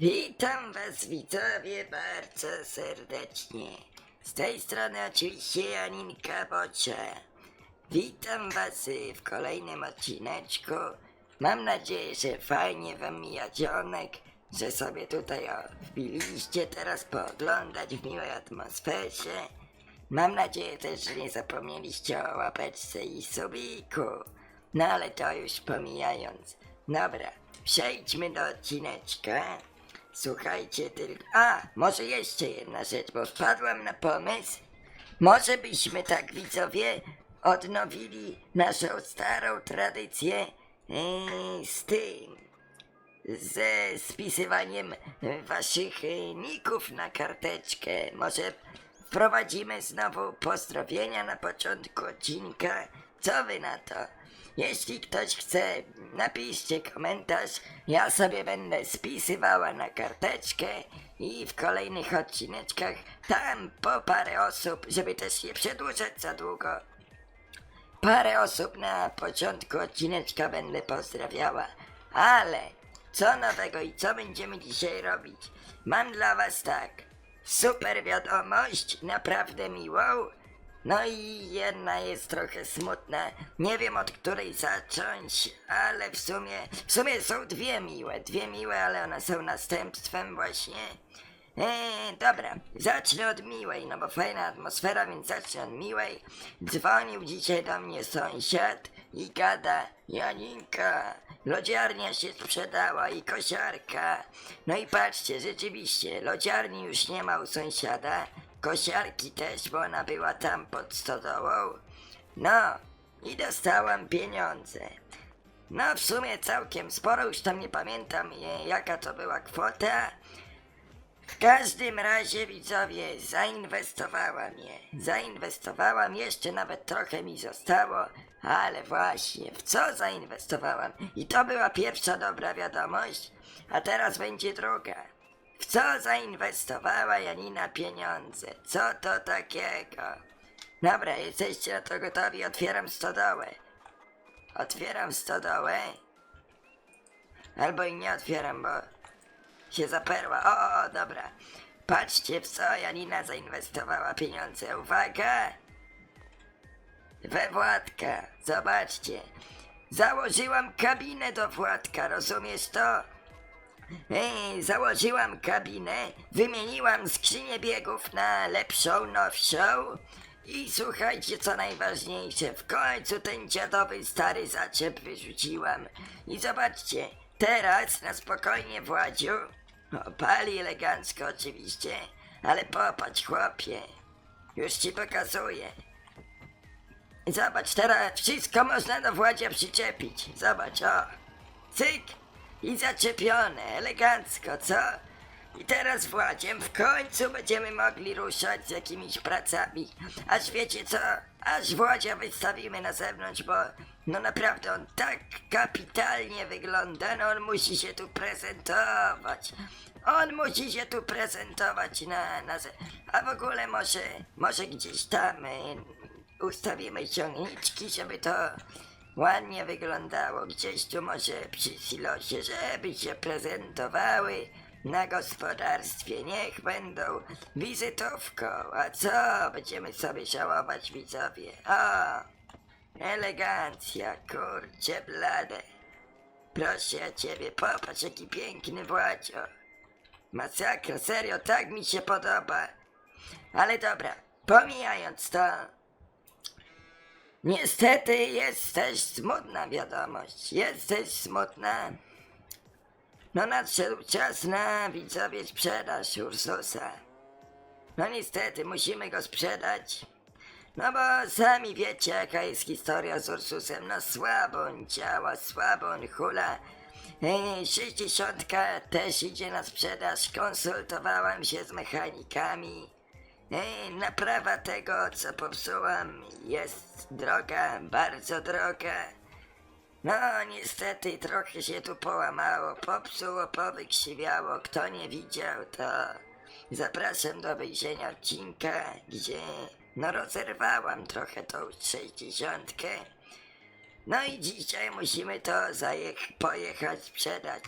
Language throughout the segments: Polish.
Witam Was widzowie bardzo serdecznie. Z tej strony oczywiście Janinka Bocia. Witam Was y, w kolejnym odcineczku. Mam nadzieję, że fajnie Wam mija dzionek, że sobie tutaj wbiliście teraz pooglądać w miłej atmosferze. Mam nadzieję też, że nie zapomnieliście o łapeczce i subiku. No ale to już pomijając. Dobra, przejdźmy do odcineczka. Słuchajcie tylko. A, może jeszcze jedna rzecz, bo wpadłam na pomysł. Może byśmy tak widzowie odnowili naszą starą tradycję yy, z tym. Ze spisywaniem waszych e, ników na karteczkę. Może wprowadzimy znowu pozdrowienia na początku odcinka. Co wy na to? Jeśli ktoś chce, napiszcie komentarz. Ja sobie będę spisywała na karteczkę i w kolejnych odcineczkach tam po parę osób, żeby też nie przedłużać za długo. Parę osób na początku odcineczka będę pozdrawiała, ale co nowego i co będziemy dzisiaj robić? Mam dla was tak, super wiadomość, naprawdę miłą, no i jedna jest trochę smutna, nie wiem od której zacząć, ale w sumie, w sumie są dwie miłe, dwie miłe, ale one są następstwem właśnie. Eee, dobra, zacznę od miłej, no bo fajna atmosfera, więc zacznę od miłej. Dzwonił dzisiaj do mnie sąsiad i gada, Janinka, lodziarnia się sprzedała i kosiarka. No i patrzcie, rzeczywiście, lodziarni już nie ma u sąsiada, kosiarki też, bo ona była tam pod stodołą. No, i dostałam pieniądze. No w sumie całkiem sporo, już tam nie pamiętam e, jaka to była kwota. W każdym razie widzowie, zainwestowałam je. Zainwestowałam, jeszcze nawet trochę mi zostało, ale właśnie, w co zainwestowałam? I to była pierwsza dobra wiadomość, a teraz będzie druga. W co zainwestowała Janina pieniądze? Co to takiego? Dobra, jesteście na to gotowi, otwieram stodołę. Otwieram stodołę. Albo i nie otwieram, bo się zaperła. O, o, dobra. Patrzcie, w co Janina zainwestowała pieniądze. Uwaga! We Władka. Zobaczcie. Założyłam kabinę do Władka, rozumiesz to? Założyłam kabinę, wymieniłam skrzynię biegów na lepszą, nowszą i słuchajcie, co najważniejsze, w końcu ten dziadowy stary zaczep wyrzuciłam. I zobaczcie, teraz na spokojnie Władziu, pali elegancko oczywiście, ale popatrz chłopie, już ci pokazuję. Zobacz, teraz wszystko można do Władzia przyczepić. Zobacz, o. Cyk i zaczepione, elegancko, co? I teraz Władziem w końcu będziemy mogli ruszać z jakimiś pracami. Aż wiecie co? Aż Władzia wystawimy na zewnątrz, bo no naprawdę on tak kapitalnie wygląda, no on musi się tu prezentować. On musi się tu prezentować na, na ze... A w ogóle może, może gdzieś tam y, ustawimy ciągniczki, żeby to ładnie wyglądało gdzieś tu może przy silosie, żeby się prezentowały na gospodarstwie. Niech będą wizytówką. A co? Będziemy sobie żałować widzowie. O! Elegancja, kurcie blade. Proszę ja ciebie, popatrz jaki piękny Władzio. Masakra, serio, tak mi się podoba. Ale dobra, pomijając to, Niestety jest smutna wiadomość. Jest też smutna. No nadszedł czas na widzowie sprzedaż Ursusa. No niestety musimy go sprzedać. No bo sami wiecie jaka jest historia z Ursusem. No słabo on działa, słabo on hula. 60 też idzie na sprzedaż. Konsultowałam się z mechanikami. Naprawa tego, co popsułam, jest droga, bardzo droga. No, niestety trochę się tu połamało, popsuło, powykrzywiało. Kto nie widział, to zapraszam do wyjrzenia odcinka, gdzie no rozerwałam trochę tą sześćdziesiątkę. No i dzisiaj musimy to zajech- pojechać sprzedać.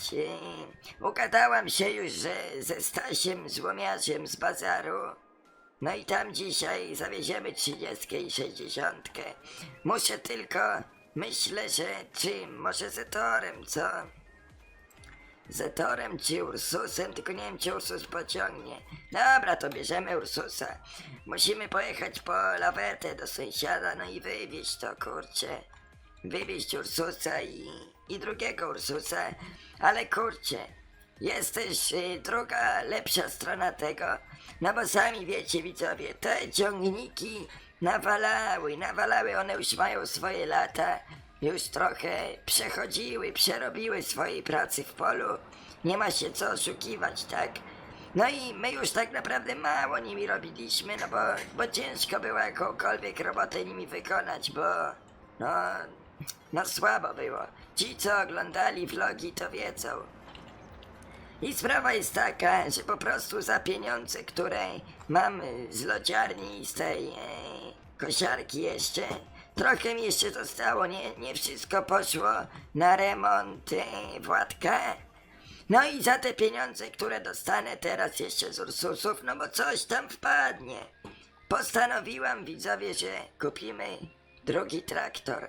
Ugadałam się już, że ze Stasiem Złomiarzem z bazaru. No i tam dzisiaj zawieziemy 30 i 60. Muszę tylko, myślę, że czym, może Zetorem, co? Zetorem czy Ursusem, tylko nie wiem czy Ursus pociągnie. Dobra, to bierzemy Ursusa. Musimy pojechać po lawetę do sąsiada, no i wywieźć to, kurczę. Wywieźć Ursusa i, i drugiego Ursusa, ale kurczę, jest też y, druga, lepsza strona tego, no bo sami wiecie widzowie, te ciągniki nawalały, nawalały, one już mają swoje lata, już trochę przechodziły, przerobiły swojej pracy w polu, nie ma się co oszukiwać, tak? No i my już tak naprawdę mało nimi robiliśmy, no bo, bo ciężko było jakąkolwiek robotę nimi wykonać, bo no, no słabo było. Ci co oglądali vlogi to wiedzą. I sprawa jest taka, że po prostu za pieniądze, które mam z lodziarni i z tej e, kosiarki jeszcze, trochę mi jeszcze zostało, nie, nie wszystko poszło na remont e, Władka. No i za te pieniądze, które dostanę teraz jeszcze z Ursusów, no bo coś tam wpadnie. Postanowiłam widzowie, że kupimy drugi traktor.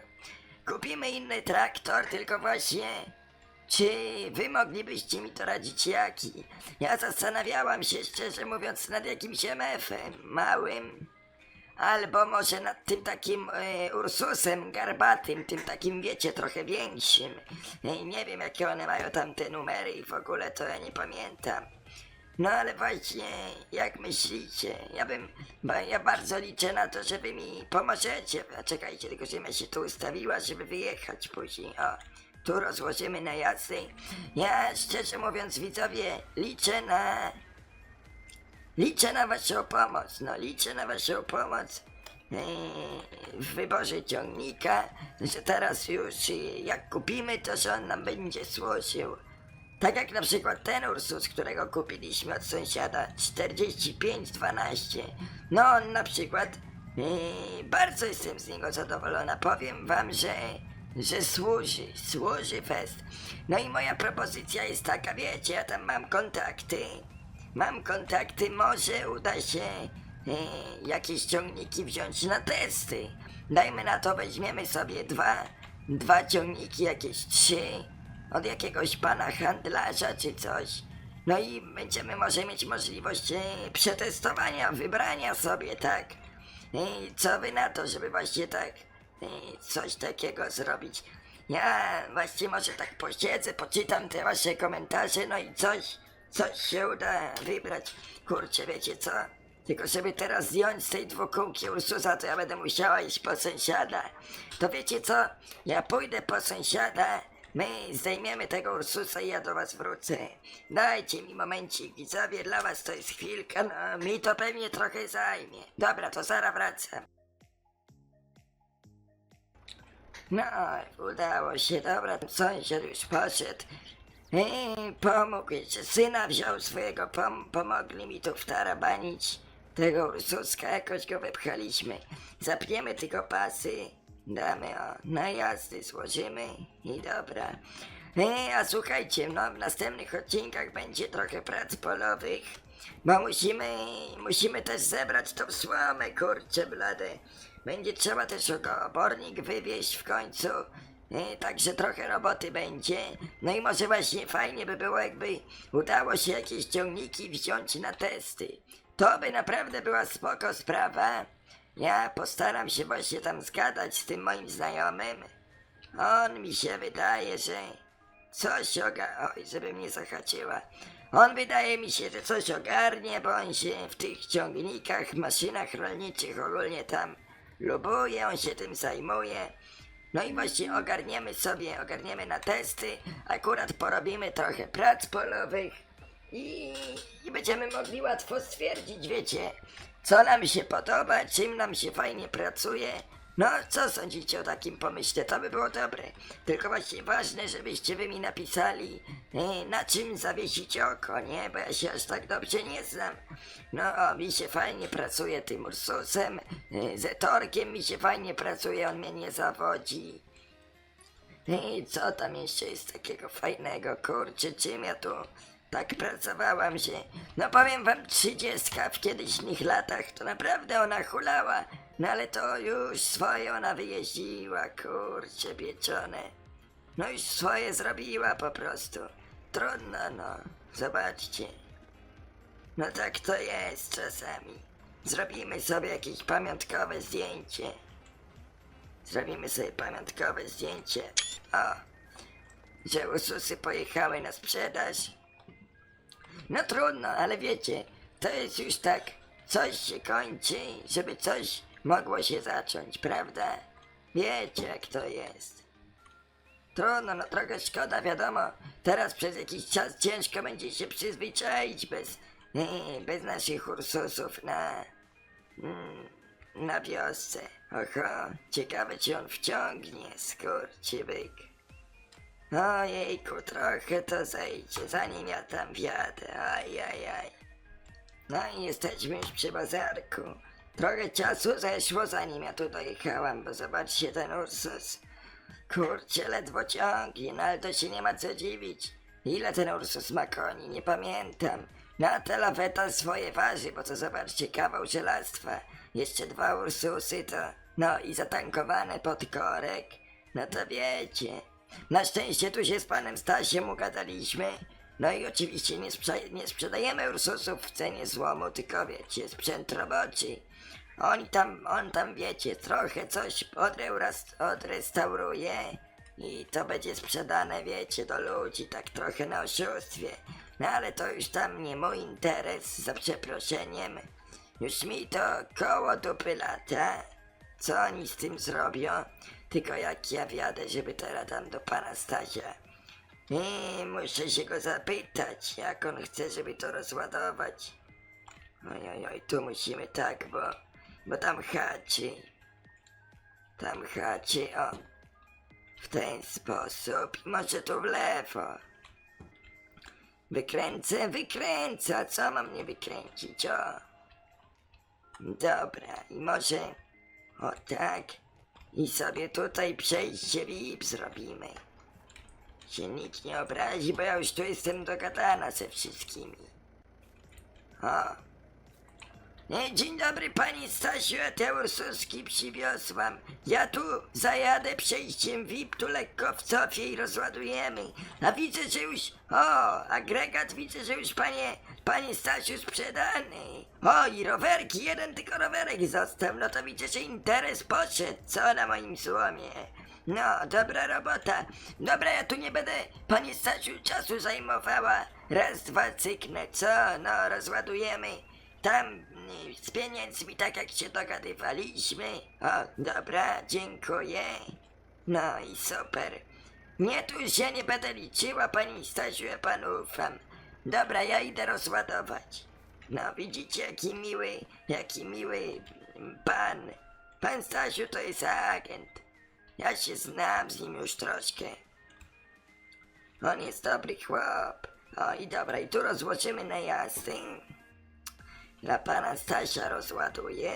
Kupimy inny traktor, tylko właśnie czy wy moglibyście mi to radzić jaki? Ja zastanawiałam się szczerze mówiąc nad jakimś MF-em małym. Albo może nad tym takim e, Ursusem garbatym, tym takim wiecie, trochę większym. E, nie wiem jakie one mają tam te numery i w ogóle to ja nie pamiętam. No ale właśnie, jak myślicie? Ja bym, ja bardzo liczę na to, że wy mi pomożecie. A czekajcie, tylko żebym ja się tu ustawiła, żeby wyjechać później. O, tu rozłożymy na jazdy. Ja szczerze mówiąc, widzowie, liczę na... Liczę na waszą pomoc, no liczę na waszą pomoc ee, w wyborze ciągnika, że teraz już e, jak kupimy, to że on nam będzie służył. Tak jak na przykład ten Ursus, którego kupiliśmy od sąsiada, 4512. No on na przykład, e, bardzo jestem z niego zadowolona. Powiem wam, że, że służy, służy fest. No i moja propozycja jest taka, wiecie, ja tam mam kontakty. Mam kontakty, może uda się e, jakieś ciągniki wziąć na testy. Dajmy na to, weźmiemy sobie dwa, dwa ciągniki, jakieś trzy, od jakiegoś pana handlarza czy coś. No i będziemy może mieć możliwość e, przetestowania, wybrania sobie, tak? E, co wy na to, żeby właśnie tak coś takiego zrobić? Ja właśnie może tak posiedzę, poczytam te wasze komentarze, no i coś, coś się uda wybrać. Kurczę, wiecie co? Tylko żeby teraz zdjąć z tej dwukółki Ursusa, to ja będę musiała iść po sąsiada. To wiecie co? Ja pójdę po sąsiada, my zdejmiemy tego Ursusa i ja do was wrócę. Dajcie mi momencik, widzowie, dla was to jest chwilka, no mi to pewnie trochę zajmie. Dobra, to zaraz wracam. No, udało się, dobra, sąsiad już poszedł. I pomógł jeszcze, syna wziął swojego, pom pomogli mi tu wtarabanić tego Ursuska, jakoś go wepchaliśmy. Zapniemy tylko pasy, damy o, na jazdy złożymy i dobra. E, a słuchajcie, no w następnych odcinkach będzie trochę prac polowych, bo musimy, musimy też zebrać tą słomę, kurczę blade. Będzie trzeba też obornik wywieźć w końcu, e, także trochę roboty będzie. No i może właśnie fajnie by było, jakby udało się jakieś ciągniki wziąć na testy. To by naprawdę była spoko sprawa. Ja postaram się właśnie tam zgadać z tym moim znajomym. On mi się wydaje, że coś oga... Oj, żeby mnie zahaczyła. On wydaje mi się, że coś ogarnie, bo on się w tych ciągnikach, maszynach rolniczych ogólnie tam lubuje, on się tym zajmuje. No i właśnie ogarniemy sobie, ogarniemy na testy, akurat porobimy trochę prac polowych i, i będziemy mogli łatwo stwierdzić, wiecie, co nam się podoba, czym nam się fajnie pracuje. No, co sądzicie o takim pomyśle? To by było dobre. Tylko właśnie ważne, żebyście wy mi napisali, e, na czym zawiesić oko, nie? Bo ja się aż tak dobrze nie znam. No, o, mi się fajnie pracuje tym Ursusem, e, Torkiem mi się fajnie pracuje, on mnie nie zawodzi. I co tam jeszcze jest takiego fajnego, kurczę, czym ja tu tak pracowałam się. No powiem wam, trzydziestka w kiedyśnych latach, to naprawdę ona hulała, no ale to już swoje ona wyjeździła, kurczę, pieczone. No już swoje zrobiła po prostu. Trudno, no, zobaczcie. No tak to jest czasami. Zrobimy sobie jakieś pamiątkowe zdjęcie. Zrobimy sobie pamiątkowe zdjęcie. O, że ususy pojechały na sprzedaż. No trudno, ale wiecie, to jest już tak, coś się kończy, żeby coś mogło się zacząć, prawda? Wiecie jak to jest. Trudno, no trochę szkoda, wiadomo. Teraz przez jakiś czas ciężko będzie się przyzwyczaić bez, bez naszych ursusów na, mm, na wiosce. Oho, ciekawe czy on wciągnie, skurczybyk. Ojejku, trochę to zejdzie, zanim ja tam wjadę, ajajaj. No i jesteśmy już przy bazarku. Trochę czasu zeszło, zanim ja tu dojechałam, bo zobaczcie ten Ursus. Kurczę, ledwo ciągnie, no ale to się nie ma co dziwić. Ile ten Ursus ma koni, nie pamiętam. No a ta laweta swoje waży, bo to zobaczcie, kawał żelastwa. Jeszcze dwa Ursusy to, no i zatankowane pod korek. No to wiecie. Na szczęście tu się z panem Stasiem ugadaliśmy. No i oczywiście nie, sprze- nie sprzedajemy Ursusów w cenie złomu, tylko wiecie, sprzęt roboczy. On tam, on tam wiecie, trochę coś odrestauruje i to będzie sprzedane, wiecie, do ludzi, tak trochę na oszustwie. No ale to już tam nie mój interes, za przeproszeniem. Już mi to koło dupy lata. Co oni z tym zrobią? Tylko jak ja wjadę, żeby teraz tam do pana Stasia. I muszę się go zapytać, jak on chce, żeby to rozładować. Oj, oj, oj, tu musimy tak, bo, bo tam haczy. Tam haczy, o. W ten sposób. I Może tu w lewo. Wykręcę, wykręcę. A co mam nie wykręcić, o? Dobra, i może... O tak. I sobie tutaj przejście VIP zrobimy. Się nikt nie obrazi, bo ja już tu jestem dogadana ze wszystkimi. O. Nie, dzień dobry pani Stasiu, ja te Ursuski przywiozłam. Ja tu zajadę przejściem VIP, tu lekko w cofie i rozładujemy. A widzę, że już... O, agregat widzę, że już panie, panie Stasiu sprzedany. O, i rowerki, jeden tylko rowerek został. No to widzę, że interes poszedł, co na moim złomie. No, dobra robota. Dobra, ja tu nie będę, panie Stasiu, czasu zajmowała. Raz, dwa, cyknę, co? No, rozładujemy. Tam z pieniędzmi, tak jak się dogadywaliśmy. O, dobra, dziękuję. No i super. Nie, tu już ja nie będę liczyła, pani Stasiu, ja panu ufam. Dobra, ja idę rozładować. No, widzicie, jaki miły, jaki miły pan. Pan Stasiu to jest agent. Ja się znam z nim już troszkę. On jest dobry chłop. O i dobra, i tu rozłożymy na. Dla pana Stasia rozładuję.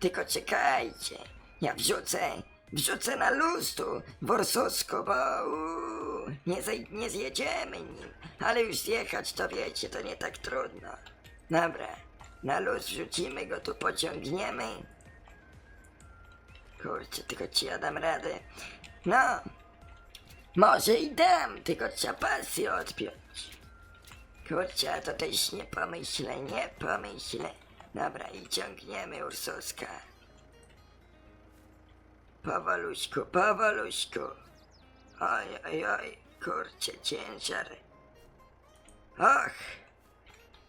Tylko czekajcie. Ja wrzucę, wrzucę na luz tu w Orsusku, bo uu, nie, zej- nie zjedziemy nim. Ale już zjechać to wiecie, to nie tak trudno. Dobra, na luz wrzucimy go, tu pociągniemy. Kurczę, tylko ci ja dam radę. No, może i dam, tylko trzeba pasję odpiąć. Kurczę, to też nie pomyślę, nie pomyślę. Dobra, i ciągniemy Ursuska. Powoluśku, powoluśku. Oj, oj, oj, kurczę, ciężar. Och,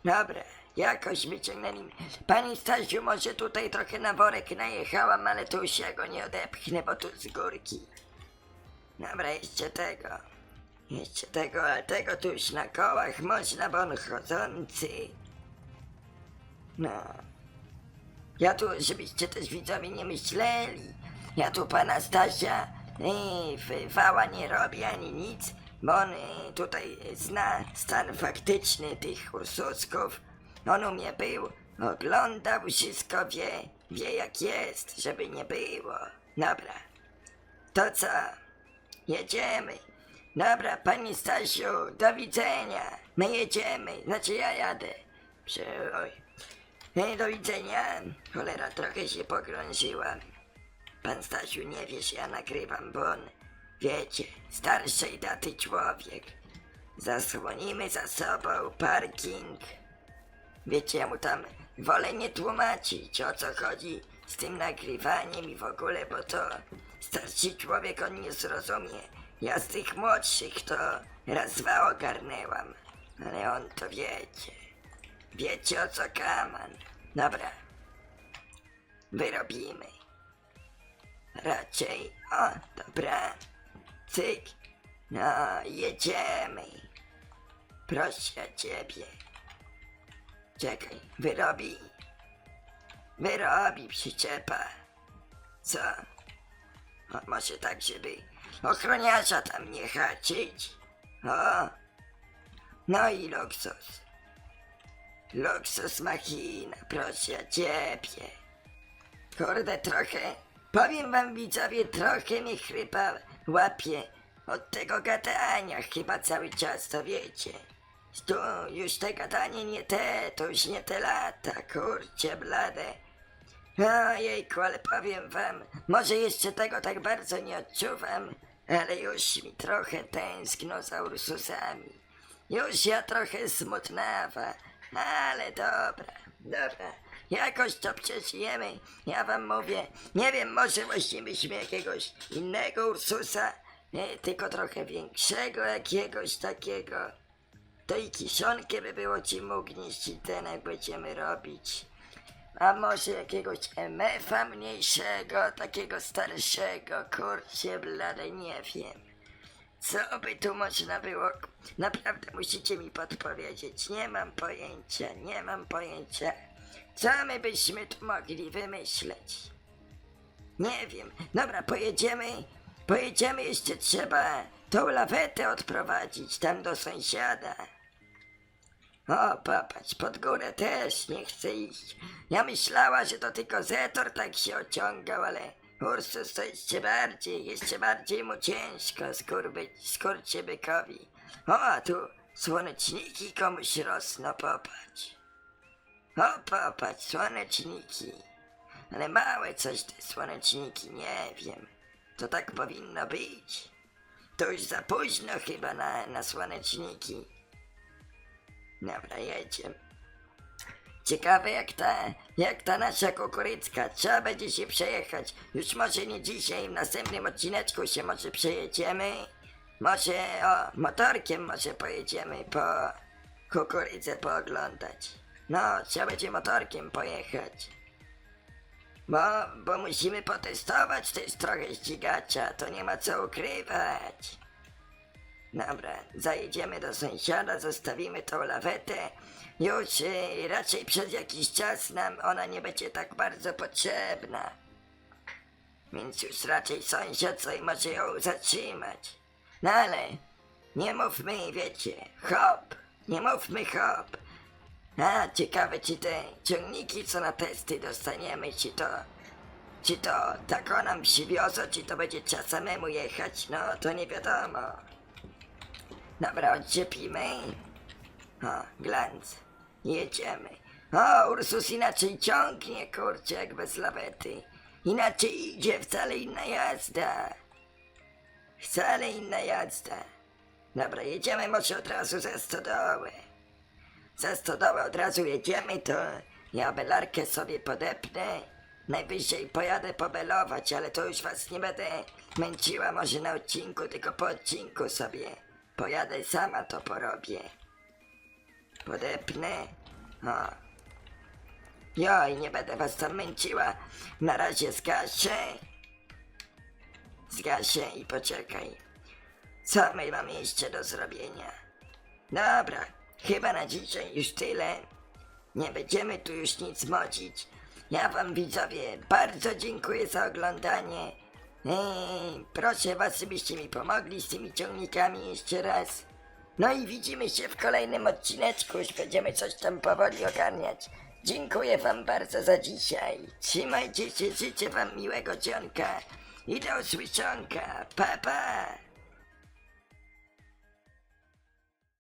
dobra, jakoś wyciągnęli. Pani Stasiu, może tutaj trochę na worek najechałam, ale tu już ja go nie odepchnę, bo tu z górki. Dobra, jeszcze tego. Jeszcze tego, ale tego tu już na kołach można, bo on chodzący. No. Ja tu, żebyście też widzowie nie myśleli. Ja tu pana Stasia yy, wała nie robię ani nic, bo on yy, tutaj zna stan faktyczny tych Ursusków. On u mnie był, oglądał wszystko, wie, wie jak jest, żeby nie było. Dobra. To co? jedziemy. Dobra, pani Stasiu, do widzenia. My jedziemy, znaczy ja jadę. Prze- oj. Hej, do widzenia. Cholera, trochę się pogrążyłam. Pan Stasiu nie wie, że ja nagrywam, bo on, wiecie, starszej daty człowiek. Zasłonimy za sobą parking. Wiecie, ja mu tam wolę nie tłumaczyć, o co chodzi z tym nagrywaniem i w ogóle, bo to starszy człowiek on nie zrozumie. Ja z tych młodszych to raz dwa ogarnęłam, ale on to wiecie. Wiecie o co kaman. Dobra. Wyrobimy. Raczej, o, dobra. Cyk. No, jedziemy. Proszę ciebie. Czekaj, wyrobi. Wyrobi przyczepa. Co? O, może tak, żeby ochroniarza tam nie haczyć? O! No i luksus. Luksus machina, proszę ciebie. Kurde, trochę, powiem wam widzowie, trochę mi chrypa łapie od tego gadania chyba cały czas, to wiecie. Tu już te gadanie nie te, to już nie te lata, kurcie blade. Ojejku, ale powiem wam, może jeszcze tego tak bardzo nie odczuwam, ale już mi trochę tęskno za Ursusami. Już ja trochę smutnawa, ale dobra, dobra. Jakoś to przeżyjemy, ja wam mówię. Nie wiem, może właścibyśmy jakiegoś innego Ursusa, e, tylko trochę większego jakiegoś takiego. To i kiszonkę by było ci mógł gnieść i ten jak będziemy robić. A może jakiegoś MF-a mniejszego, takiego starszego, kurcie blade, nie wiem. Co by tu można było? Naprawdę musicie mi podpowiedzieć. Nie mam pojęcia, nie mam pojęcia. Co my byśmy tu mogli wymyśleć? Nie wiem. Dobra, pojedziemy. Pojedziemy jeszcze trzeba tą lawetę odprowadzić tam do sąsiada. O, popatrz, pod górę też nie chce iść. Ja myślała, że to tylko Zetor tak się ociągał, ale Ursus to jeszcze bardziej, jeszcze bardziej mu ciężko skurby, skurcie bykowi. O, tu słoneczniki komuś rosną, popatrz. O, popatrz, słoneczniki. Ale małe coś te słoneczniki, nie wiem. To tak powinno być. To już za późno chyba na, na słoneczniki. Dobra, jedziemy. Ciekawe jak ta, jak ta nasza kukurycka. Trzeba będzie się przejechać. Już może nie dzisiaj, w następnym odcineczku się może przejedziemy. Może, o, motorkiem może pojedziemy po kukurydzę pooglądać. No, trzeba będzie motorkiem pojechać. Bo, bo musimy potestować też trochę ścigacza, to nie ma co ukrywać. Dobra, zajedziemy do sąsiada, zostawimy tą lawetę. Już y, raczej przez jakiś czas nam ona nie będzie tak bardzo potrzebna. Więc już raczej sąsiad sobie może ją zatrzymać. No ale nie mówmy, wiecie, hop, nie mówmy hop. A, ciekawe czy te ciągniki, co na testy dostaniemy, czy to... Czy to tak nam przywiozą, czy to będzie trzeba samemu jechać, no to nie wiadomo. Dobra, odczepimy. O, glanc. Jedziemy. O, Ursus inaczej ciągnie, kurczę, jak bez lawety. Inaczej idzie, wcale inna jazda. Wcale inna jazda. Dobra, jedziemy może od razu za stodołę. Za stodołę od razu jedziemy, to ja belarkę sobie podepnę. Najwyżej pojadę pobelować, ale to już was nie będę męciła może na odcinku, tylko po odcinku sobie. Pojadę sama to porobię. Podepnę. O. Joj, nie będę was tam męciła. Na razie zgaszę. Zgaszę i poczekaj. Co my mamy jeszcze do zrobienia? Dobra, chyba na dzisiaj już tyle. Nie będziemy tu już nic modzić. Ja wam widzowie bardzo dziękuję za oglądanie. Ej, proszę was, żebyście mi pomogli z tymi ciągnikami jeszcze raz. No i widzimy się w kolejnym odcineczku, już będziemy coś tam powoli ogarniać. Dziękuję wam bardzo za dzisiaj. Trzymajcie się, życzę wam miłego dzionka i do usłyszonka. Pa, pa!